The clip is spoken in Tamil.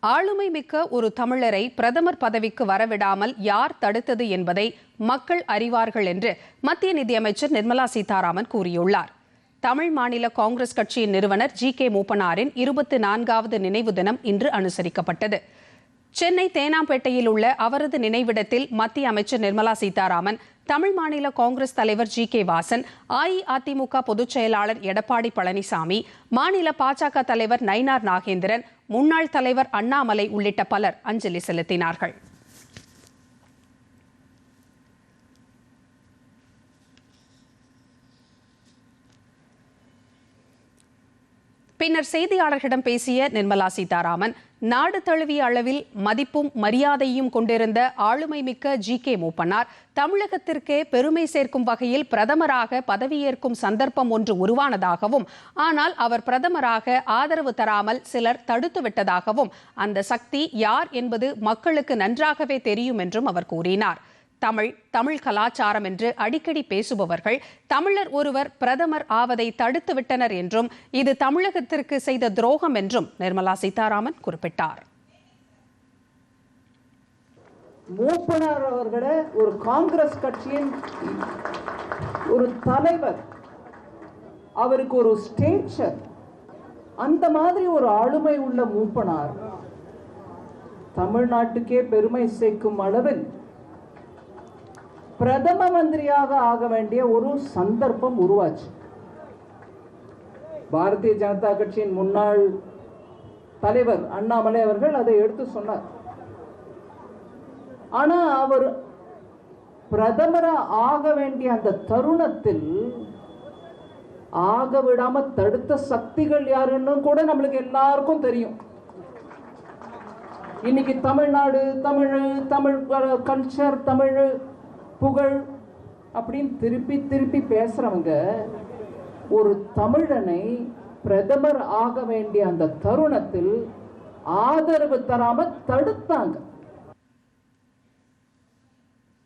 ஆளுமை மிக்க ஒரு தமிழரை பிரதமர் பதவிக்கு வரவிடாமல் யார் தடுத்தது என்பதை மக்கள் அறிவார்கள் என்று மத்திய நிதியமைச்சர் நிர்மலா சீதாராமன் கூறியுள்ளார். தமிழ் மாநில காங்கிரஸ் கட்சியின் நிறுவனர் ஜி கே மூப்பனாரின் இருபத்தி நான்காவது நினைவு தினம் இன்று அனுசரிக்கப்பட்டது. சென்னை தேனாம்பேட்டையில் உள்ள அவரது நினைவிடத்தில் மத்திய அமைச்சர் நிர்மலா சீதாராமன் தமிழ் மாநில காங்கிரஸ் தலைவர் ஜி கே வாசன் அஇஅதிமுக பொதுச் செயலாளர் எடப்பாடி பழனிசாமி மாநில பாஜக தலைவர் நயினார் நாகேந்திரன் முன்னாள் தலைவர் அண்ணாமலை உள்ளிட்ட பலர் அஞ்சலி செலுத்தினார்கள். பின்னர் செய்தியாளர்களிடம் பேசிய நிர்மலா சீதாராமன் நாடு தழுவிய அளவில் மதிப்பும் மரியாதையும் கொண்டிருந்த ஆளுமை மிக்க ஜி கே மூப்பனார். தமிழகத்திற்கே பெருமை சேர்க்கும் வகையில் பிரதமராக பதவியேற்கும் சந்தர்ப்பம் ஒன்று உருவானதாகவும் ஆனால் அவர் பிரதமராக ஆதரவு தராமல் சிலர் தடுத்துவிட்டதாகவும் அந்த சக்தி யார் என்பது மக்களுக்கு நன்றாகவே தெரியும் என்றும் அவர் கூறினார். தமிழ் தமிழ் கலாச்சாரம் என்று அடிக்கடி பேசுபவர்கள் தமிழர் ஒருவர் பிரதமர் ஆவதை தடுத்து விட்டனர் என்றும் இது தமிழகத்திற்கு செய்த துரோகம் என்றும் நிர்மலா சீதாராமன் குறிப்பிட்டார். மூப்பனார் அவர்களை ஒரு காங்கிரஸ் கட்சியின் ஒரு தலைவர் அவருக்கு ஒரு ஸ்டேச்சர் அந்த மாதிரி ஒரு ஆளுமை உள்ள மூப்பனார். தமிழ்நாட்டுக்கே பெருமை சேர்க்கும் அளவில் பிரதம மந்திரியாக ஆக வேண்டிய ஒரு சந்தர்ப்பம் உருவாச்சு. பாரதிய ஜனதா கட்சியின் முன்னாள் தலைவர் அண்ணாமலை அவர்கள் அதை எடுத்து சொன்னார். ஆனா அவர் பிரதமரா ஆக வேண்டிய அந்த தருணத்தில் ஆக விடாம தடுத்த சக்திகள் யாருன்னு கூட நம்மளுக்கு எல்லாருக்கும் தெரியும். இன்னைக்கு தமிழ்நாடு தமிழ் தமிழ் கல்ச்சர் தமிழ் புகழ் அப்படின்னு திருப்பி திருப்பி பேசுறவங்க ஒரு தமிழனை பிரதமர் ஆக வேண்டிய அந்த தருணத்தில் ஆதரவு தராம தடுத்தாங்க.